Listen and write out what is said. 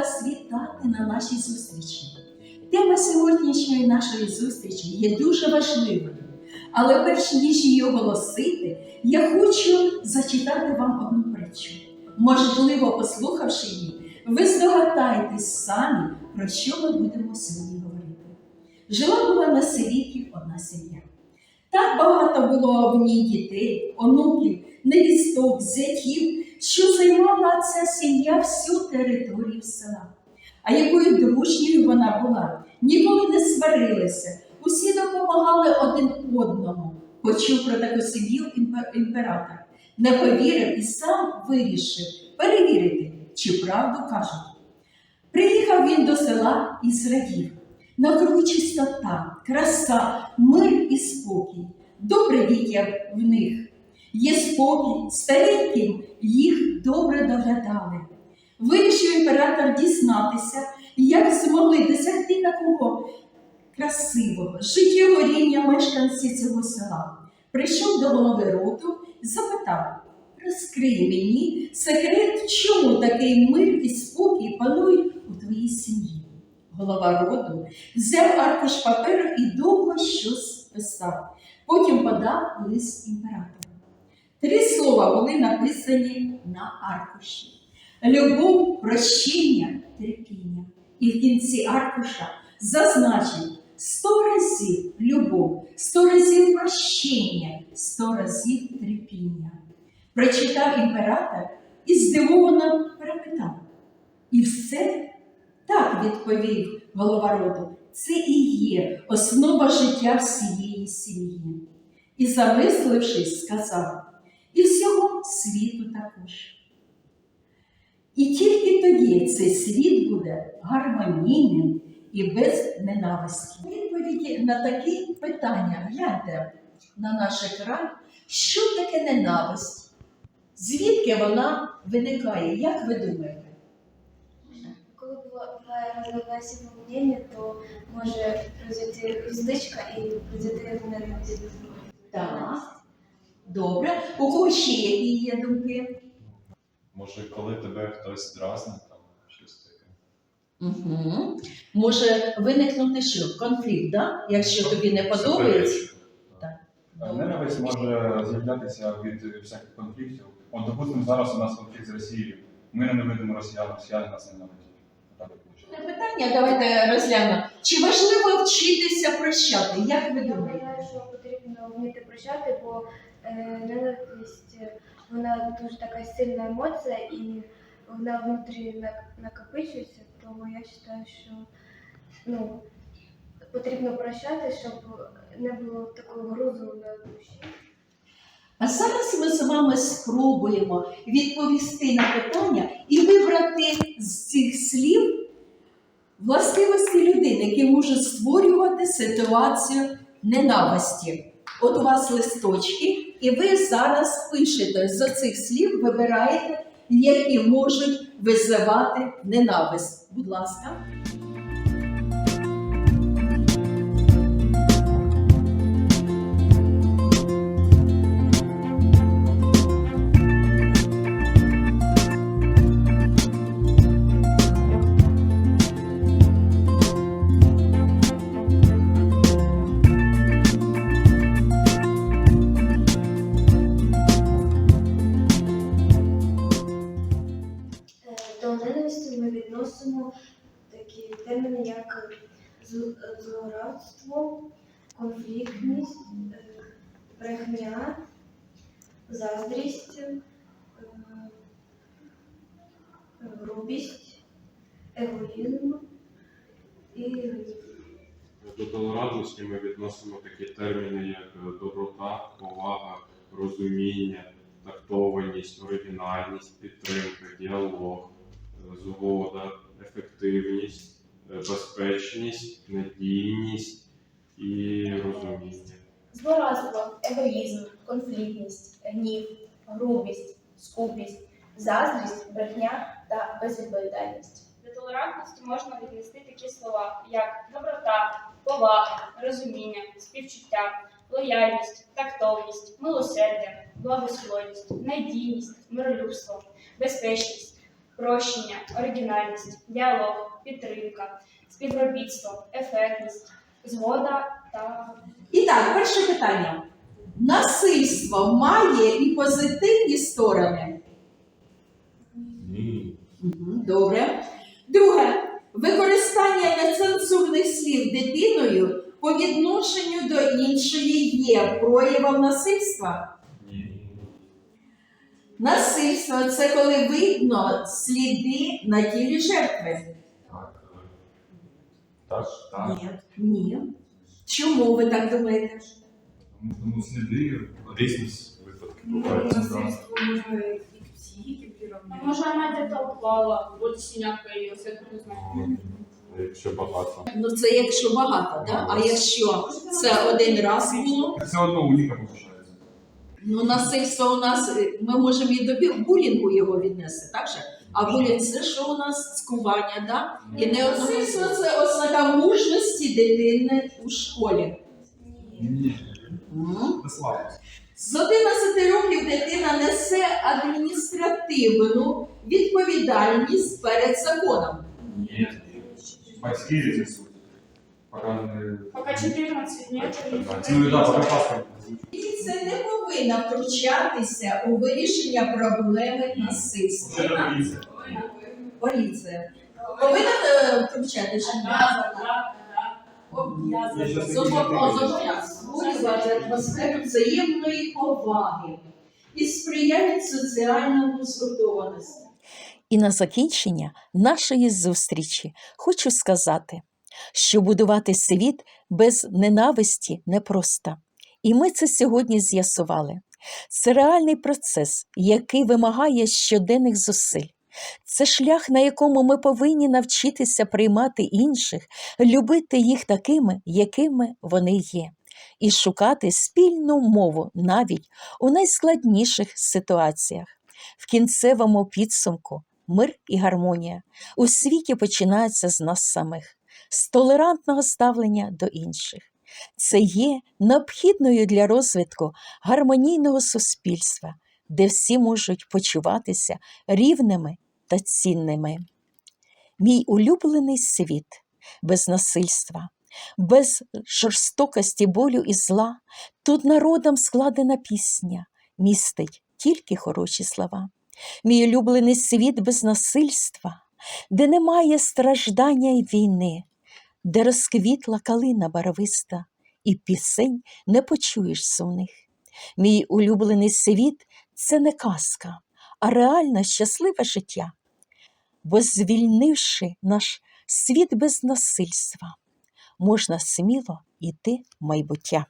вас вітати на нашій зустрічі. Тема сьогоднішньої нашої зустрічі є дуже важливою. Але перш ніж її оголосити, я хочу зачитати вам одну притчу. Можливо, послухавши її, ви здогадаєтесь самі, про що ми будемо сьогодні говорити. Жила була на селі одна сім'я. Так багато було в ній дітей, онуків, невісток, зятів, що займала ця сім'я всю територію села. А якою дружньою вона була, ніколи не сварилися, усі допомагали один одному. Почув про таку сім'ю імператор, не повірив і сам вирішив перевірити, чи правду кажуть. Приїхав він до села і зрадів. Навкруги чистота, краса, мир і спокій. Добре дітям в них. Є спокій, стареньким їх добре доглядали. Вирішив імператор дізнатися, як змогли досягти такого красивого, життєвого рівня мешканці цього села. Прийшов до голови роду і запитав: розкрий мені секрет, чому такий мир і спокій панують у твоїй сім'ї. Голова роду взяв аркуш паперу і довго щось писав. Потім подав лист імператору. Три слова були написані на аркуші: любов, прощення, терпіння. І в кінці аркуша зазначив сто разів любов, сто разів прощення, сто разів терпіння. Прочитав імператор і здивовано перепитав. І все так відповів голова роду. Це і є основа життя всієї сім'ї. І, замислившись, сказав, і всього світу також. І тільки тоді цей світ буде гармонійним і без ненависті. Відповіді на такі питання гляньте на наш екран, що таке ненависть? Звідки вона виникає? Як ви думаєте? Коли разногласі поведіння, то може произойти уздечка і произойти ненависть. Так. Добре. У кого ще які є думки? Може, коли тебе хтось дразнить, там щось таке. Угу. Може виникнути що? Конфлікт, да? якщо тобі не подобається. Так. Ненависть може з'являтися від всяких конфліктів. От, допустимо, зараз у нас конфлікт з Росією. Ми ненавидимо росіян, росіяни нас ненавидять. Питання давайте розглянемо. Чи важливо вчитися прощати? Як ви думаєте? Я вважаю, що потрібно вміти прощати, бо ненависть е, вона дуже така сильна емоція і вона внутрі накопичується, тому я вважаю, що ну, потрібно прощати, щоб не було такого грузу на душі. А зараз ми з вами спробуємо відповісти на питання і вибрати з цих слів властивості людини, які можуть створювати ситуацію ненависті. От у вас листочки, і ви зараз пишете з цих слів, вибираєте, які можуть визивати ненависть. Будь ласка. До ми відносимо такі терміни, як е, злорадство, конфліктність, е, брехня, заздрість, е, грубість, егоїзм і. До толерантності ми відносимо такі терміни, як е, доброта, повага, розуміння, тактованість, оригінальність, підтримка, діалог, е, згода, ефективність, е, безпечність, надійність і розуміння. Злорадство, егоїзм, конфліктність, гнів, грубість, скупість, заздрість, брехня та безвідповідальність. До толерантності можна віднести такі слова, як доброта, повага, розуміння, співчуття, лояльність, тактовність, милосердя, благословність, надійність, миролюбство, безпечність, прощення, оригінальність, діалог, підтримка, співробітство, ефектність, згода та І так, перше питання. Насильство має і позитивні сторони. Ні. Добре. Друге. Використання нецензурних слів дитиною по відношенню до іншої є проявом насильства. Насильство це коли видно сліди на тілі жертви. Так. Так. Так. Ні. Ні. Чому ви так думаєте? Ну, сліди Різні випадки бувають. може вона де-то впала, от синяк появився, я не знаю. Ну, Якщо багато. Ну це якщо багато, да? а якщо це один раз було, все одно у них получається. Ну насильство у нас е, ми можемо і до булінгу його віднести, так же? А булінг це що у нас цькування, да? І не насильство це ознака мужності дитини у школі. Ні, М. це. З 11 років дитина несе адміністративну відповідальність перед законом. Ні. Батьки з'ясують. Не... Поки 14 ні, Ну, да, паспорт. Поліція не повинна втручатися у вирішення проблеми насильства. Поліція. Поліція повинна е, втручатися? створювати атмосферу взаємної поваги і сприяють соціальному згуртованості. І на закінчення нашої зустрічі хочу сказати, що будувати світ без ненависті непросто. І ми це сьогодні з'ясували. Це реальний процес, який вимагає щоденних зусиль. Це шлях, на якому ми повинні навчитися приймати інших, любити їх такими, якими вони є, і шукати спільну мову навіть у найскладніших ситуаціях. В кінцевому підсумку мир і гармонія у світі починаються з нас самих, з толерантного ставлення до інших. Це є необхідною для розвитку гармонійного суспільства, де всі можуть почуватися рівними та цінними. Мій улюблений світ без насильства, без жорстокості болю і зла, тут народом складена пісня, містить тільки хороші слова. Мій улюблений світ без насильства, де немає страждання й війни, де розквітла калина барвиста, і пісень не почуєш сумних. Мій улюблений світ це не казка, а реальне щасливе життя. Бо звільнивши наш світ без насильства, можна сміло йти в майбуття.